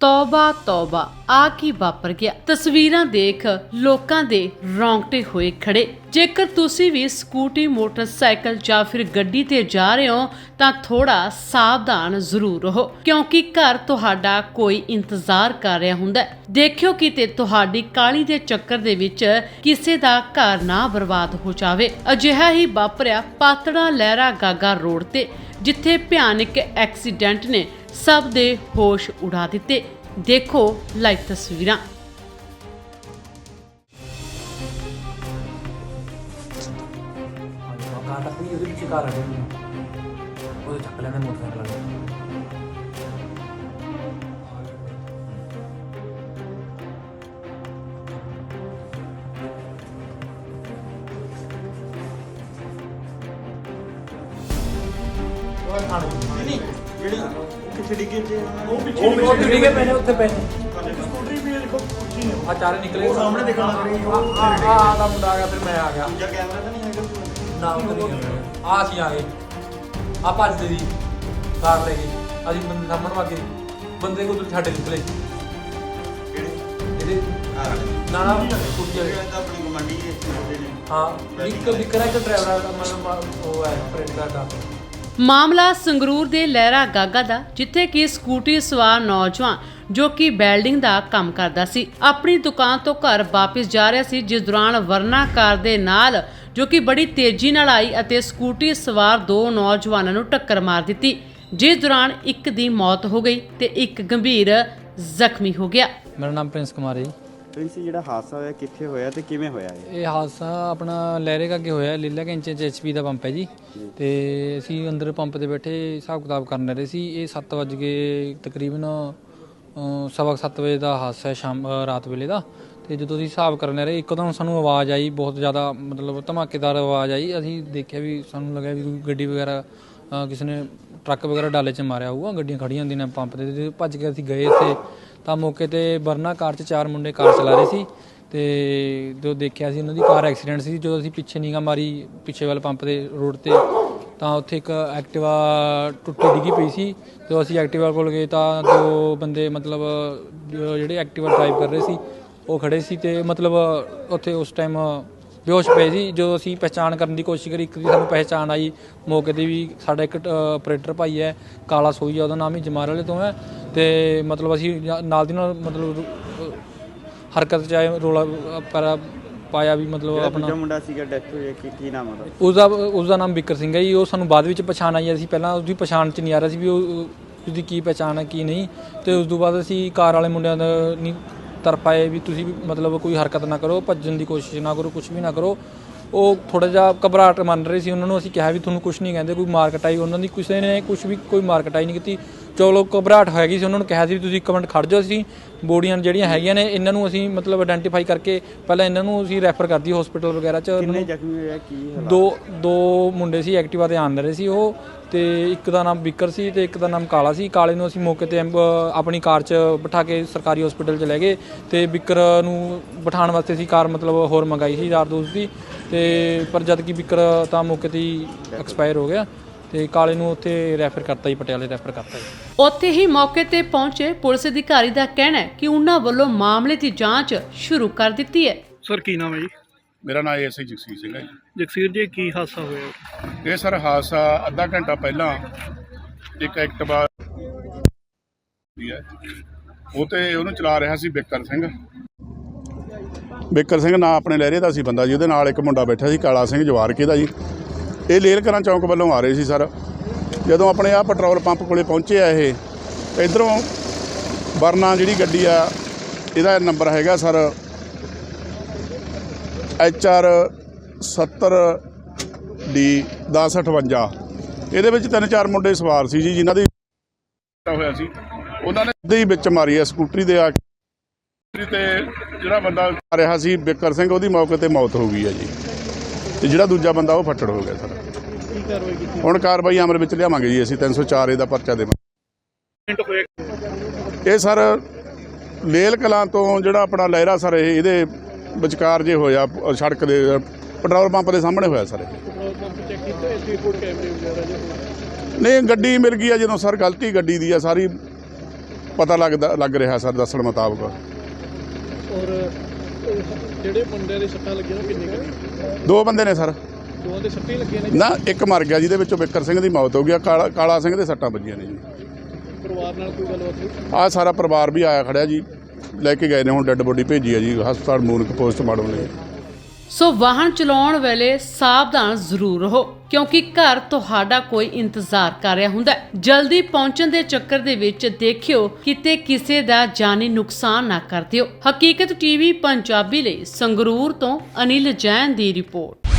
ਤੌਬਾ ਤੌਬਾ, ਆ ਕੀ ਵਾਪਰ ਗਿਆ? ਤਸਵੀਰਾਂ ਦੇਖ ਲੋਕਾਂ ਦੇ ਰੌਂਗਟੇ ਹੋਏ ਖੜੇ। ਜੇਕਰ ਤੁਸੀਂ ਵੀ ਸਕੂਟੀ, ਮੋਟਰਸਾਈਕਲ ਜਾਂ ਫਿਰ ਗੱਡੀ ਤੇ ਜਾ ਰਹੇ ਹੋ, ਤਾਂ ਥੋੜਾ ਸਾਵਧਾਨ ਜ਼ਰੂਰ ਰਹੋ, ਕਿਉਂਕਿ ਘਰ ਤੁਹਾਡਾ ਕੋਈ ਇੰਤਜ਼ਾਰ ਕਰ ਰਿਹਾ ਹੁੰਦਾ ਹੈ। ਦੇਖਿਓ ਕਿਤੇ ਤੁਹਾਡੀ ਕਾਲੀ ਦੇ ਚੱਕਰ ਦੇ ਵਿੱਚ ਕਿਸੇ ਦਾ ਘਰ ਨਾ ਬਰਬਾਦ ਹੋ ਜਾਵੇ। ਅਜਿਹਾ ਹੀ ਵਾਪਰਿਆ ਪਾਤੜਾ ਲਹਿਰਾ ਗਾਗਾ ਰੋਡ ਤੇ, ਜਿੱਥੇ ਭਿਆਨਕ ਐਕਸੀਡੈਂਟ ਨੇ ਸਭ ਦੇ ਹੋਸ਼ ਉਡਾ ਦਿੱਤੇ। ਦੇਖੋ ਲਾਈਵ ਤਸਵੀਰਾਂ। ਕਾਰ ਟੱਪੀ ਉਹਦੇ ਪਿੱਛੇ ਕਾਰ ਆ ਗਈ ਉਹਦੇ ਚੱਕ ਲੈਂਦਾ ਮੋਟਰਸਾਈਕਲ ਵਾਲਾ। ਨਹੀਂ ਜਿਹੜੀ ਕਿੱਥੇ ਡਿੱਗੇ ਤੇ ਉਹ ਉਹ ਉਹ ਡਿੱਗੇ ਪਏ ਨੇ ਉੱਥੇ ਪਏ ਨੇ। ਸਕੂਟਰੀ ਵੀ ਦੇਖੋ ਪੁੱਛੀ ਨੇ ਆ ਚਾਰੇ ਨਿਕਲੇ ਉਹ ਸਾਹਮਣੇ ਦਿਖਣ ਲੱਗ ਰਹੀ ਆ ਆ ਆ ਦਾ ਮੁੰਡਾ ਆ ਗਿਆ ਫਿਰ ਮੈਂ ਆ ਗਿਆ। ਦੂਜਾ ਕੈਮਰਾ ਤਾਂ ਨਹੀਂ ਹੈਗਾ। ਨਾ ਉਹ ਨਹੀਂ ਆ ਅਸੀਂ ਆ ਗਏ। ਆ ਭੱਜਦੇ ਦੀ ਕਾਰ ਲੈ ਗਈ ਅਸੀਂ ਬੰਦੇ ਸਾਹਮਣੇ ਵਾਗੇ ਬੰਦੇ ਕੋਲ ਤੋਂ ਛੱਡ ਨਿਕਲੇ। ਕਿਹੜੇ? ਜਿਹੜੇ ਨਾ ਨਾ ਕੁੱਤੀ ਵਾਲੇ। ਤਾਂ ਆਪਣੀ ਕਮਾਂਡੀ ਦੇ ਇੱਥੇ ਹੁੰਦੇ ਨੇ। ਹਾਂ ਇੱਕ ਵਿਕਰਾ ਇੱਕ ਡਰਾਈਵਰ ਦਾ ਮਤਲਬ ਉਹ ਹੈ ਫਰੈਂਡ ਦਾ ਮਾਮਲਾ ਸੰਗਰੂਰ ਦੇ ਲਹਿਰਾ ਗਾਗਾ ਦਾ, ਜਿੱਥੇ ਕਿ ਸਕੂਟੀ ਸਵਾਰ ਨੌਜਵਾਨ ਜੋ ਕਿ ਬਿਲਡਿੰਗ ਦਾ ਕੰਮ ਕਰਦਾ ਸੀ, ਆਪਣੀ ਦੁਕਾਨ ਤੋਂ ਘਰ ਵਾਪਸ ਜਾ ਰਿਹਾ ਸੀ, ਜਿਸ ਦੌਰਾਨ ਵਰਨਾ ਕਾਰ ਦੇ ਨਾਲ ਜੋ ਕਿ ਬੜੀ ਤੇਜ਼ੀ ਨਾਲ ਆਈ ਅਤੇ ਸਕੂਟੀ ਸਵਾਰ ਦੋ ਨੌਜਵਾਨਾਂ ਨੂੰ ਟੱਕਰ ਮਾਰ ਦਿੱਤੀ, ਜਿਸ ਦੌਰਾਨ ਇੱਕ ਦੀ ਮੌਤ ਹੋ ਗਈ ਤੇ ਇੱਕ ਗੰਭੀਰ ਜ਼ਖਮੀ ਹੋ ਗਿਆ। ਮੇਰਾ ਨਾਮ ਪ੍ਰਿੰਸ ਕੁਮਾਰ ਹੈ ਜਿਹੜਾ ਹਾਦਸਾ ਹੋਇਆ ਕਿੱਥੇ ਹੋਇਆ ਤੇ ਕਿਵੇਂ ਹੋਇਆ ਇਹ? ਇਹ ਹਾਦਸਾ ਆਪਣਾ ਲਹਿਰੇ ਅੱਗੇ ਹੋਇਆ ਲੀਲਾ ਕੈਂਚੇ ਚ ਐਚਪੀ ਦਾ ਪੰਪ ਹੈ ਜੀ। ਤੇ ਅਸੀਂ ਅੰਦਰ ਪੰਪ ਤੇ ਬੈਠੇ ਹਿਸਾਬ ਕਿਤਾਬ ਕਰਨ ਰਹੇ ਸੀ। ਇਹ 7 ਵਜ ਕੇ ਤਕਰੀਬਨ ਸਵਾ ਸੱਤ ਵਜੇ ਦਾ ਹਾਦਸਾ ਹੈ ਸ਼ਾਮ ਰਾਤ ਵੇਲੇ ਦਾ। ਤੇ ਜਦੋਂ ਅਸੀਂ ਹਿਸਾਬ ਕਰਨ ਰਹੇ ਇੱਕਦਮ ਸਾਨੂੰ ਆਵਾਜ਼ ਆਈ ਬਹੁਤ ਜ਼ਿਆਦਾ ਮਤਲਬ ਧਮਾਕੇਦਾਰ ਆਵਾਜ਼ ਆਈ। ਅਸੀਂ ਦੇਖਿਆ ਵੀ ਸਾਨੂੰ ਲੱਗਿਆ ਵੀ ਕੋਈ ਗੱਡੀ ਵਗੈਰਾ ਕਿਸੇ ਨੇ ਟਰੱਕ ਵਗੈਰਾ ਡਾਲੇ 'ਚ ਮਾਰਿਆ ਹੋਊਗਾ ਗੱਡੀਆਂ ਖੜੀਆਂ ਹੁੰਦੀਆਂ ਨੇ ਪੰਪ ਤੇ। ਤੇ ਭੱਜ ਕੇ ਅਸੀਂ ਗਏ ਇੱਥੇ। ਤਾਂ ਮੌਕੇ ਤੇ ਵਰਨਾ ਕਾਰ 'ਚ ਚਾਰ ਮੁੰਡੇ ਕਾਰ ਚਲਾ ਰਹੇ ਸੀ ਤੇ ਜਦੋਂ ਦੇਖਿਆ ਸੀ ਉਹਨਾਂ ਦੀ ਕਾਰ ਐਕਸੀਡੈਂਟ ਸੀ, ਜਦੋਂ ਅਸੀਂ ਪਿੱਛੇ ਨਿਗਾ ਮਾਰੀ ਪਿੱਛੇ ਵਾਲੇ ਪੰਪ ਦੇ ਰੋਡ ਤੇ, ਤਾਂ ਉੱਥੇ ਇੱਕ ਐਕਟਿਵਾ ਟੁੱਟੀ ਡਿੱਗੀ ਪਈ ਸੀ। ਜਦੋਂ ਅਸੀਂ ਐਕਟਿਵਾ ਕੋਲ ਗਏ ਤਾਂ ਦੋ ਬੰਦੇ ਮਤਲਬ ਜਿਹੜੇ ਐਕਟਿਵਾ ਡਰਾਈਵ ਕਰ ਰਹੇ ਸੀ, ਉਹ ਖੜੇ ਸੀ ਤੇ ਮਤਲਬ ਉੱਥੇ ਉਸ ਟਾਈਮ ਬੇਹੋਸ਼ ਪਏ ਸੀ। ਜਦੋਂ ਅਸੀਂ ਪਹਿਚਾਣ ਕਰਨ ਦੀ ਕੋਸ਼ਿਸ਼ ਕਰੀ, ਇੱਕ ਦੀ ਸਾਨੂੰ ਪਹਿਚਾਣ ਆਈ, ਮੌਕੇ ਤੇ ਵੀ ਸਾਡਾ ਇੱਕ ਆਪਰੇਟਰ ਭਾਈ ਹੈ, ਕਾਲਾ ਸੋਈ ਉਹਦਾ ਨਾਮ ਹੀ ਜਮਾਰ ਵਾਲੇ ਤੋਂ ਹੈ। ਤੇ ਮਤਲਬ ਅਸੀਂ ਨਾਲ ਦੀ ਨਾਲ ਮਤਲਬ ਹਰਕਤ ਚ ਆਏ ਰੋਲਾ ਪਰ ਪਾਇਆ ਵੀ ਮਤਲਬ ਆਪਣਾ। ਮੁੰਡਾ ਸੀਗਾ ਡੈਥ ਹੋਈ ਕੀ ਕੀ ਨਾਮ ਉਹਦਾ? ਉਸਦਾ ਉਸਦਾ ਨਾਮ ਬਿਕਰ ਸਿੰਘ ਹੈ ਜੀ। ਉਹ ਸਾਨੂੰ ਬਾਅਦ ਵਿੱਚ ਪਛਾਣ ਆਈ। ਅਸੀਂ। ਪਹਿਲਾਂ ਉਹਦੀ ਪਛਾਣ ਚ ਨਹੀਂ ਆ ਰਿਹਾ ਸੀ ਵੀ ਉਹ ਉਸਦੀ ਕੀ ਪਛਾਣ ਹੈ ਕੀ ਨਹੀਂ। ਤੇ ਉਸ ਤੋਂ ਬਾਅਦ ਅਸੀਂ ਕਾਰ ਵਾਲੇ ਮੁੰਡਿਆਂ ਦਾ ਨਹੀਂ ਤਰ ਪਾਏ ਵੀ ਤੁਸੀਂ ਵੀ ਮਤਲਬ ਕੋਈ ਹਰਕਤ ਨਾ ਕਰੋ ਭੱਜਣ ਦੀ ਕੋਸ਼ਿਸ਼ ਨਾ ਕਰੋ ਕੁਝ ਵੀ ਨਾ ਕਰੋ। ਉਹ ਥੋੜਾ ਜਿਹਾ ਘਬਰਾਹਟ ਮੰਨ ਰਹੇ ਸੀ ਉਹਨਾਂ ਨੂੰ ਅਸੀਂ ਕਿਹਾ ਵੀ ਤੁਹਾਨੂੰ ਕੁਝ ਨਹੀਂ ਕਹਿੰਦੇ ਕੋਈ ਮਾਰ ਕਟਾਈ ਉਹਨਾਂ ਦੀ ਕਿਸੇ ਨੇ ਕੁਝ ਵੀ ਕੋਈ ਮਾਰ ਕਟਾਈ ਨਹੀਂ ਕੀਤੀ। ਚਲੋ ਘਬਰਾਹਟ ਹੈਗੀ ਸੀ ਉਹਨਾਂ ਨੂੰ ਕਿਹਾ ਸੀ ਵੀ ਤੁਸੀਂ ਇੱਕ ਮਿੰਟ ਖੜ ਜਾਓ ਅਸੀਂ ਬੋਡੀਆਂ ਜਿਹੜੀਆਂ ਹੈਗੀਆਂ ਨੇ ਇਹਨਾਂ ਨੂੰ ਅਸੀਂ ਮਤਲਬ ਆਇਡੈਂਟੀਫਾਈ ਕਰਕੇ ਪਹਿਲਾਂ ਇਹਨਾਂ ਨੂੰ ਅਸੀਂ ਰੈਫਰ ਕਰਦੀ ਹਸਪੀਟਲ ਵਗੈਰਾ ਚ। ਉਹਨਾਂ ਕਿੰਨੇ ਨੂੰ ਜ਼ਖਮੀ ਹੋਇਆ ਕੀ ਹਾਲਾਤ? ਦੋ ਦੋ ਮੁੰਡੇ ਸੀ ਐਕਟਿਵਾ ਤੇ ਆਣ ਰਹੇ ਸੀ ਉਹ। ਤੇ ਇੱਕ ਦਾ ਨਾਮ ਬਿੱਕਰ ਸੀ ਤੇ ਇੱਕ ਦਾ ਨਾਮ ਕਾਲਾ ਸੀ। ਕਾਲੇ ਨੂੰ ਅਸੀਂ ਮੌਕੇ ਤੇ ਐਂਬ- ਆਪਣੀ ਕਾਰ 'ਚ ਬਿਠਾ ਕੇ ਸਰਕਾਰੀ ਹਸਪੀਟਲ 'ਚ ਲੈ ਗਏ ਤੇ ਬਿੱਕਰ ਨੂੰ ਬਿਠਾਉਣ ਵਾਸਤੇ ਅਸੀਂ ਕਾਰ ਮਤਲਬ ਹੋਰ ਮੰਗਾਈ ਸੀ ਯਾਰ ਦੋਸਤ ਦੀ। ਤੇ ਪਰ ਜਦ ਕਿ ਬਿੱਕਰ ਤਾਂ ਮੌਕੇ ਤੇ ਹੀ ਐਕਸਪਾਇਰ ਹੋ ਗਿਆ ਤੇ ਕਾਲੇ ਨੂੰ ਉੱਥੇ ਰੈਫਰ ਕਰਤਾ ਜੀ ਪਟਿਆਲੇ ਰੈਫਰ ਕਰਤਾ ਜੀ। ਉੱਥੇ ਹੀ ਮੌਕੇ ਤੇ ਪਹੁੰਚੇ ਪੁਲਿਸ ਅਧਿਕਾਰੀ ਦਾ ਕਹਿਣਾ ਹੈ ਕਿ ਉਹਨਾਂ ਵੱਲੋਂ ਮਾਮਲੇ ਦੀ ਜਾਂਚ ਸ਼ੁਰੂ ਕਰ ਦਿੱਤੀ ਹੈ। ਸਰ ਕੀ ਨਾਮ ਹੈ ਜੀ? ਮੇਰਾ ਨਾਮ ਐਸਆਈ ਜਗਸੀਰ ਸਿੰਘ ਹੈ ਜੀ। ਜਗਸੀਰ ਜੀ ਕੀ ਹਾਦਸਾ ਹੋਇਆ? ਇਹ ਸਰ ਹਾਦਸਾ ਅੱਧਾ ਘੰਟਾ ਪਹਿਲਾਂ ਇੱਕ ਐਕਟਿਵਾ ਦੀ ਹੈ। ਉਹ ਤੇ ਉਹਨੂੰ ਚਲਾ ਰਿਹਾ ਸੀ ਬਿੱਕਰ ਸਿੰਘ। ਬਿੱਕਰ ਸਿੰਘ ਨਾਂ ਆਪਣੇ ਲਹਿਰੇ ਦਾ ਸੀ ਬੰਦਾ ਜੀ ਉਹਦੇ ਨਾਲ ਇੱਕ ਮੁੰਡਾ ਬੈਠਾ ਸੀ ਕਾਲਾ ਸਿੰਘ ਜਵਾਰਕੇ ਦਾ ਜੀ। ਇਹ ਲੇਲਕਰਾਂ ਚੌਂਕ ਵੱਲੋਂ ਆ ਰਹੇ ਸੀ ਸਰ। ਜਦੋਂ ਆਪਣੇ ਆ ਪੈਟਰੋਲ ਪੰਪ ਕੋਲੇ ਪਹੁੰਚੇ ਆ ਇਹ ਇਧਰੋਂ ਵਰਨਾ ਜਿਹੜੀ ਗੱਡੀ ਆ ਇਹਦਾ ਨੰਬਰ ਹੈਗਾ ਸਰ ਐਚ ਆਰ 70 ਡੀ 1058 ਇਹਦੇ ਵਿੱਚ ਤਿੰਨ ਚਾਰ ਮੁੰਡੇ ਸਵਾਰ ਸੀ ਜੀ ਜਿਨ੍ਹਾਂ ਦੀ ਹੋਇਆ ਸੀ। ਉਹਨਾਂ ਨੇ ਹੀ ਵਿੱਚ ਮਾਰੀ ਹੈ ਸਕੂਟਰੀ ਦੇ ਆ ਕੇ ਸਕੂਟਰੀ ਤੇ ਜਿਹੜਾ ਬੰਦਾ ਆ ਰਿਹਾ ਸੀ ਬਿੱਕਰ ਸਿੰਘ ਉਹਦੀ ਮੌਕੇ ਤੇ ਮੌਤ ਹੋ ਗਈ ਹੈ ਜੀ। ਤੇ ਜਿਹੜਾ ਦੂਜਾ ਬੰਦਾ ਉਹ ਫੱਟੜ ਹੋ ਗਿਆ ਸਰ। ਹੁਣ ਕਾਰਵਾਈ ਅਮਲ ਵਿੱਚ ਲਿਆਵਾਂਗੇ ਜੀ ਅਸੀਂ 304 ਏ ਦਾ ਪਰਚਾ ਦੇਵਾਂਗੇ। ਹੋਇਆ। ਇਹ ਸਰ ਲੇਲ ਕਲਾਂ ਤੋਂ ਜਿਹੜਾ ਆਪਣਾ ਲਹਿਰਾ ਸਰ ਇਹ ਇਹਦੇ ਵਿਚਕਾਰ ਜੇ ਹੋਇਆ ਸੜਕ ਦੇ ਪੈਟਰੋਲ ਪੰਪ ਦੇ ਸਾਹਮਣੇ ਹੋਇਆ ਸਰ। ਇਹ ਪੈਟਰੋਲ ਪੰਪ ਚੈੱਕ ਕੀਤਾ ਇਸ ਰਿਪੋਰਟ ਕੈਮਰੇ ਵਗੈਰਾ ਜੋ ਨਹੀਂ ਗੱਡੀ ਮਿਲ ਗਈ ਆ ਜਦੋਂ ਸਰ ਗਲਤੀ ਗੱਡੀ ਦੀ ਆ ਸਾਰੀ ਪਤਾ ਲੱਗਦਾ ਲੱਗ ਰਿਹਾ ਸਰ ਦੱਸਣ ਮੁਤਾਬਕ। ਔਰ ਜਿਹੜੇ ਬੰਦੇ ਦੇ ਸੱਟਾਂ ਲੱਗੀਆਂ ਉਹ ਕਿੰਨੇ ਕੁ ਦੋ ਬੰਦੇ ਨੇ ਸਰ। ਦੋਵਾਂ ਦੇ ਸੱਟਾਂ ਹੀ ਲੱਗੀਆਂ ਨੇ ਨਾ ਇੱਕ ਮਰ ਗਿਆ ਜਿਹਦੇ ਵਿੱਚੋਂ ਬਿੱਕਰ ਸਿੰਘ ਦੀ ਮੌਤ ਹੋ ਗਈ ਕਾਲਾ ਕਾਲਾ ਸਿੰਘ ਦੇ ਸੱਟਾਂ ਵੱਜੀਆਂ ਨੇ ਜੀ। ਪਰਿਵਾਰ ਨਾਲ ਕੋਈ ਗੱਲਬਾਤ ਹੋਈ? ਆ ਸਾਰਾ ਪਰਿਵਾਰ ਵੀ ਆਇਆ ਖੜਿਆ ਜੀ। ਲੈ ਕੇ ਗਏ ਨੇ, ਹੁਣ ਡੈੱਡ ਬੋਡੀ ਭੇਜੀ ਆ ਜੀ, ਹਸਪਤਾਲ ਮੂਨਕ ਪੋਸਟਮਾਰਟਮ ਲਈ। ਸੋ ਵਾਹਨ ਚਲਾਉਣ ਵੇਲੇ ਸਾਵਧਾਨ ਜ਼ਰੂਰ ਰਹੋ, ਕਿਉਂਕਿ ਘਰ ਤੁਹਾਡਾ ਕੋਈ ਇੰਤਜ਼ਾਰ ਕਰ ਰਿਹਾ ਹੁੰਦਾ ਹੈ। ਜਲਦੀ ਪਹੁੰਚਣ ਦੇ ਚੱਕਰ ਦੇ ਵਿੱਚ ਦੇਖਿਓ, ਕਿਤੇ ਕਿਸੇ ਦਾ ਜਾਨੀ ਨੁਕਸਾਨ ਨਾ ਕਰ ਦਿਓ। ਹਕੀਕਤ ਟੀਵੀ ਪੰਜਾਬੀ ਲਈ ਸੰਗਰੂਰ ਤੋਂ ਅਨਿਲ ਜੈਨ ਦੀ ਰਿਪੋਰਟ।